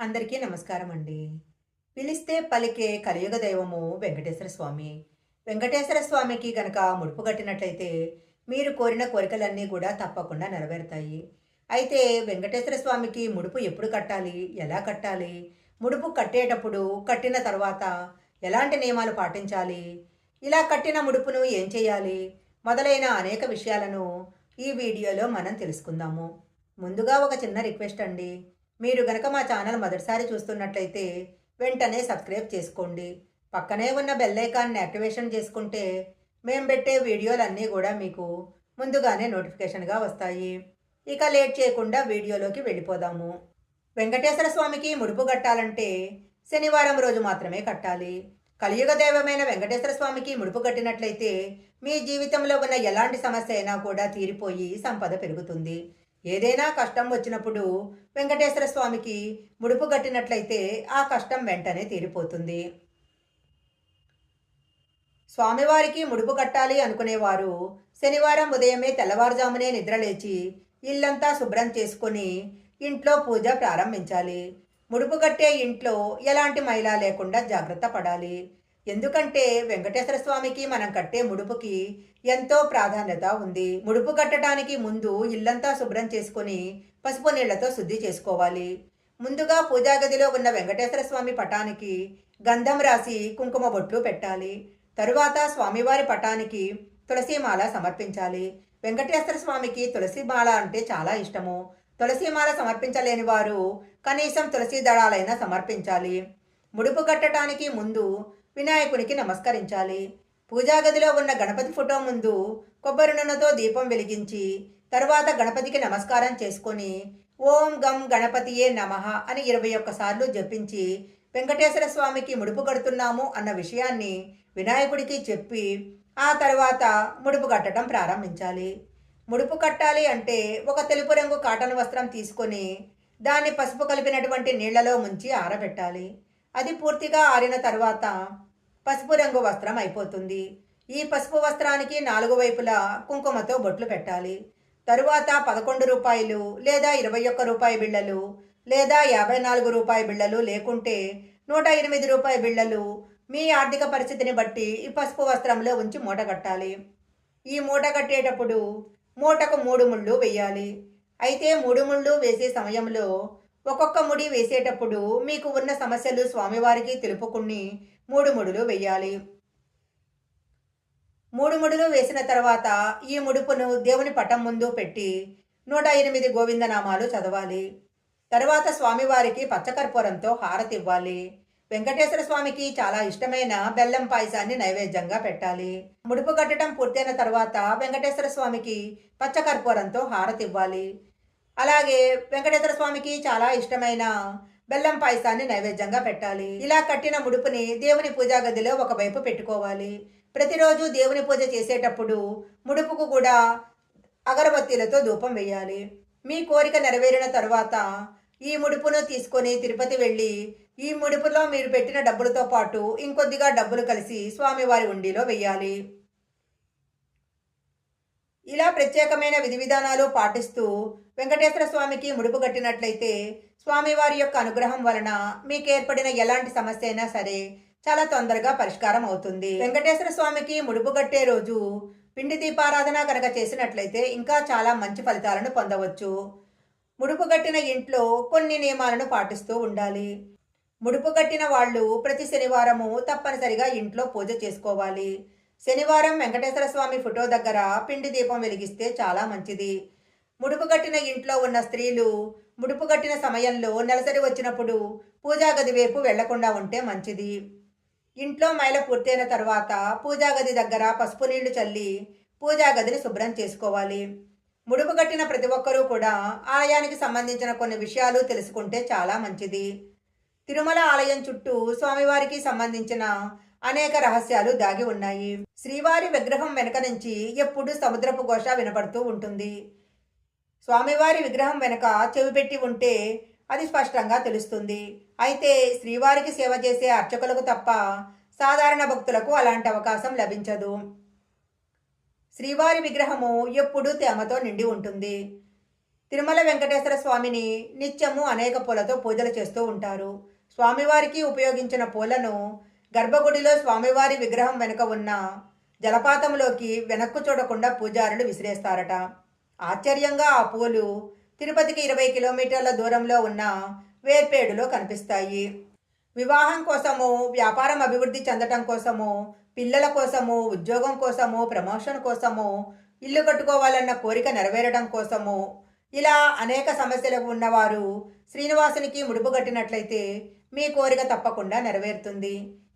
అందరికీ నమస్కారం అండి. పిలిస్తే పలికే కలియుగ దైవము వెంకటేశ్వర స్వామి. వెంకటేశ్వర స్వామికి గనక ముడుపు కట్టినట్లయితే మీరు కోరిన కోరికలన్నీ కూడా తప్పకుండా నెరవేరుతాయి. అయితే వెంకటేశ్వర స్వామికి ముడుపు ఎప్పుడు కట్టాలి? ఎలా కట్టాలి? ముడుపు కట్టేటప్పుడు కట్టిన తర్వాత ఎలాంటి నియమాలు పాటించాలి? ఇలా కట్టిన ముడుపును ఏం చేయాలి? మొదలైన అనేక విషయాలను ఈ వీడియోలో మనం తెలుసుకుందాము. ముందుగా ఒక చిన్న రిక్వెస్ట్ అండి. మీరు గనక మా ఛానల్ మొదటిసారి చూస్తున్నట్లయితే వెంటనే సబ్స్క్రైబ్ చేసుకోండి. పక్కనే ఉన్న బెల్లైకాన్ని యాక్టివేషన్ చేసుకుంటే మేము పెట్టే వీడియోలన్నీ కూడా మీకు ముందుగానే నోటిఫికేషన్గా వస్తాయి. ఇక లేట్ చేయకుండా వీడియోలోకి వెళ్ళిపోదాము. వెంకటేశ్వర స్వామికి ముడుపు కట్టాలంటే శనివారం రోజు మాత్రమే కట్టాలి. కలియుగ దైవమైన వెంకటేశ్వర స్వామికి ముడుపు కట్టినట్లయితే మీ జీవితంలో ఉన్న ఎలాంటి సమస్య అయినా కూడా తీరిపోయి సంపద పెరుగుతుంది. ఏదైనా కష్టం వచ్చినప్పుడు వెంకటేశ్వర స్వామికి ముడుపు కట్టినట్లయితే ఆ కష్టం వెంటనే తీరిపోతుంది. స్వామివారికి ముడుపు కట్టాలి అనుకునేవారు శనివారం ఉదయమే తెల్లవారుజామునే నిద్రలేచి ఇల్లంతా శుభ్రం చేసుకొని ఇంట్లో పూజ ప్రారంభించాలి. ముడుపు కట్టే ఇంట్లో ఎలాంటి మైలా లేకుండా జాగ్రత్త పడాలి. ఎందుకంటే వెంకటేశ్వర స్వామికి మనం కట్టే ముడుపుకి ఎంతో ప్రాధాన్యత ఉంది. ముడుపు కట్టడానికి ముందు ఇల్లంతా శుభ్రం చేసుకొని పసుపు నీళ్ళతో శుద్ధి చేసుకోవాలి. ముందుగా పూజా గదిలో ఉన్న వెంకటేశ్వర స్వామి పటానికి గంధం రాసి కుంకుమ బొట్లు పెట్టాలి. తరువాత స్వామివారి పటానికి తులసిమాల సమర్పించాలి. వెంకటేశ్వర స్వామికి తులసిమాల అంటే చాలా ఇష్టము. తులసిమాల సమర్పించలేని వారు కనీసం తులసి దళాలైనా సమర్పించాలి. ముడుపు కట్టడానికి ముందు వినాయకుడికి నమస్కరించాలి. పూజా గదిలో ఉన్న గణపతి ఫోటో ముందు కొబ్బరి నూనెతో దీపం వెలిగించి తర్వాత గణపతికి నమస్కారం చేసుకొని ఓం గం గణపతియే నమః అని ఇరవై ఒక్కసార్లు జపించి వెంకటేశ్వర స్వామికి ముడుపు కడుతున్నాము అన్న విషయాన్ని వినాయకుడికి చెప్పి ఆ తర్వాత ముడుపు కట్టడం ప్రారంభించాలి. ముడుపు కట్టాలి అంటే ఒక తెలుపు రంగు కాటన్ వస్త్రం తీసుకొని దాన్ని పసుపు కలిపినటువంటి నీళ్ళలో ముంచి ఆరబెట్టాలి. అది పూర్తిగా ఆరిన తర్వాత పసుపు రంగు వస్త్రం అయిపోతుంది. ఈ పసుపు వస్త్రానికి నాలుగు వైపులా కుంకుమతో బొట్లు పెట్టాలి. తరువాత పదకొండు రూపాయలు లేదా ఇరవై ఒక్క రూపాయి బిళ్ళలు లేదా యాభై నాలుగు రూపాయి బిళ్ళలు లేకుంటే నూట ఎనిమిది రూపాయి బిళ్ళలు మీ ఆర్థిక పరిస్థితిని బట్టి ఈ పసుపు వస్త్రంలో ఉంచి మూట కట్టాలి. ఈ మూట కట్టేటప్పుడు మూటకు మూడు ముళ్ళు వేయాలి. అయితే మూడు ముళ్ళు వేసే సమయంలో ఒక్కొక్క ముడి వేసేటప్పుడు మీకు ఉన్న సమస్యలు స్వామివారికి తెలుపుకుని మూడు ముడులు వేయాలి. మూడు ముడులు వేసిన తర్వాత ఈ ముడుపును దేవుని పటం ముందు పెట్టి నూట ఎనిమిది గోవిందనామాలు చదవాలి. తర్వాత స్వామివారికి పచ్చకర్పూరంతో హారతి ఇవ్వాలి. వెంకటేశ్వర స్వామికి చాలా ఇష్టమైన బెల్లం పాయసాన్ని నైవేద్యంగా పెట్టాలి. ముడుపు కట్టడం పూర్తయిన తర్వాత వెంకటేశ్వర స్వామికి పచ్చకర్పూరంతో హారతి ఇవ్వాలి. అలాగే వెంకటేశ్వర స్వామికి చాలా ఇష్టమైన బెల్లం పాయసాన్ని నైవేద్యంగా పెట్టాలి. ఇలా కట్టిన ముడుపుని దేవుని పూజా గదిలో ఒకవైపు పెట్టుకోవాలి. ప్రతిరోజు దేవుని పూజ చేసేటప్పుడు ముడుపుకు కూడా అగరబత్తీలతో ధూపం వేయాలి. మీ కోరిక నెరవేరిన తర్వాత ఈ ముడుపును తీసుకొని తిరుపతి వెళ్ళి ఈ ముడుపులో మీరు పెట్టిన డబ్బులతో పాటు ఇంకొద్దిగా డబ్బులు కలిసి స్వామివారి ఉండిలో వెయ్యాలి ఇలా ప్రత్యేకమైన విధి విధానాలు పాటిస్తూ వెంకటేశ్వర స్వామికి ముడుపు కట్టినట్లయితే స్వామివారి యొక్క అనుగ్రహం వలన మీకు ఏర్పడిన ఎలాంటి సమస్య అయినా సరే చాలా తొందరగా పరిష్కారం అవుతుంది. వెంకటేశ్వర స్వామికి ముడుపు కట్టే రోజు పిండి దీపారాధన కనుక చేసినట్లయితే ఇంకా చాలా మంచి ఫలితాలను పొందవచ్చు. ముడుపు కట్టిన ఇంట్లో కొన్ని నియమాలను పాటిస్తూ ఉండాలి. ముడుపు కట్టిన వాళ్ళు ప్రతి శనివారము తప్పనిసరిగా ఇంట్లో పూజ చేసుకోవాలి. శనివారం వెంకటేశ్వర స్వామి ఫోటో దగ్గర పిండి దీపం వెలిగిస్తే చాలా మంచిది. ముడుపు కట్టిన ఇంట్లో ఉన్న స్త్రీలు ముడుపు కట్టిన సమయంలో నెలసరి వచ్చినప్పుడు పూజా గది వైపు వెళ్ళకుండా ఉంటే మంచిది. ఇంట్లో మైల పూర్తయిన తర్వాత పూజా గది దగ్గర పసుపు నీళ్ళు చల్లి పూజా గదిని శుభ్రం చేసుకోవాలి. ముడుపు కట్టిన ప్రతి ఒక్కరూ కూడా ఆలయానికి సంబంధించిన కొన్ని విషయాలు తెలుసుకుంటే చాలా మంచిది. తిరుమల ఆలయం చుట్టూ స్వామివారికి సంబంధించిన అనేక రహస్యాలు దాగి ఉన్నాయి. శ్రీవారి విగ్రహం వెనక నుంచి ఎప్పుడు సముద్రపు ఘోష వినపడుతూ ఉంటుంది. స్వామివారి విగ్రహం వెనుక చెవి పెట్టి ఉంటే అది స్పష్టంగా తెలుస్తుంది. అయితే శ్రీవారికి సేవ చేసే అర్చకులకు తప్ప సాధారణ భక్తులకు అలాంటి అవకాశం లభించదు. శ్రీవారి విగ్రహము ఎప్పుడూ తేమతో నిండి ఉంటుంది. తిరుమల వెంకటేశ్వర స్వామిని నిత్యము అనేక పూలతో పూజలు చేస్తూ ఉంటారు. స్వామివారికి ఉపయోగించిన పూలను గర్భగుడిలో స్వామివారి విగ్రహం వెనుక ఉన్న జలపాతంలోకి వెనక్కు చూడకుండా పూజారులు విసిరేస్తారట. ఆశ్చర్యంగా ఆ పూలు తిరుపతికి ఇరవై కిలోమీటర్ల దూరంలో ఉన్న వేర్పేడులో కనిపిస్తాయి. వివాహం కోసము వ్యాపారం అభివృద్ధి చెందటం కోసము పిల్లల కోసము ఉద్యోగం కోసము ప్రమోషన్ కోసము ఇల్లు కట్టుకోవాలన్న కోరిక నెరవేరడం కోసము ఇలా అనేక సమస్యలకు ఉన్నవారు శ్రీనివాసునికి ముడుపు కట్టినట్లయితే మీ కోరిక తప్పకుండా నెరవేరుతుంది.